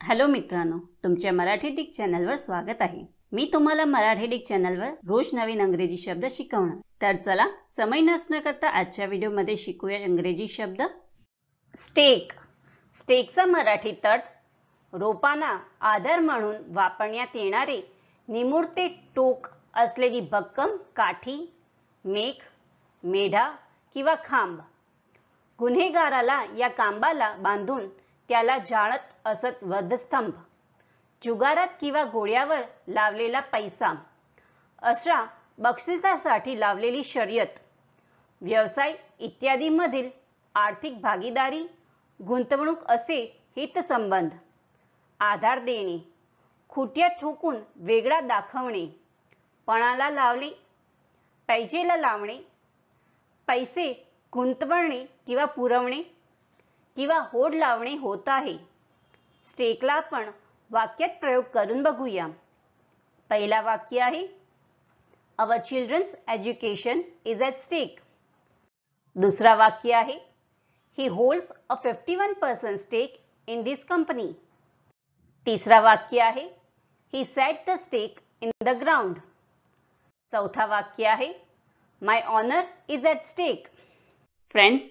Hello मित्रांनो तुमच्या Marathi Dick चॅनलवर स्वागत आहे. मी तुम्हाला मराठी डिक चॅनलवर रोज नवीन अंग्रेजी शब्द शिकवणार. तर चला समय नसण्या करता आजच्या व्हिडिओमध्ये शिकूया इंग्रजी शब्द. स्टेक. स्टेकचा मराठी अर्थ रोपांना आधार म्हणून वापरण्यात येणारे निमूर्ते टोक असलेली भक्कम काठी मेघ मेढा किंवा खांब. गुन्हेगाराला या खांबाला बांधून त्याला जाळत असत वधस्तंभ. जुगारात किंवा घोड्यावर लावलेला पैसा. अशा बक्षिसासाठी लावलेली शर्यत. व्यवसाय इत्यादीमधील आर्थिक भागीदारी गुंतवणूक असे हितसंबंध. आधार देणे. खुट्या ठोकून वेगळा दाखवणे. पणाला लावले. पैजेला लावणे. पैसे गुंतवणे किंवा पुरवणे. किंवा होड लावणे होत आहे. स्टेकला प्रयोग करून बघूया. पहिला वाक्य आहे our children's education is at stake दुसरा वाक्य आहे he holds a fifty one percent stake in this company तिसरा वाक्य आहे he set the stake in the ground चौथा वाक्य आहे my honour is at stake friends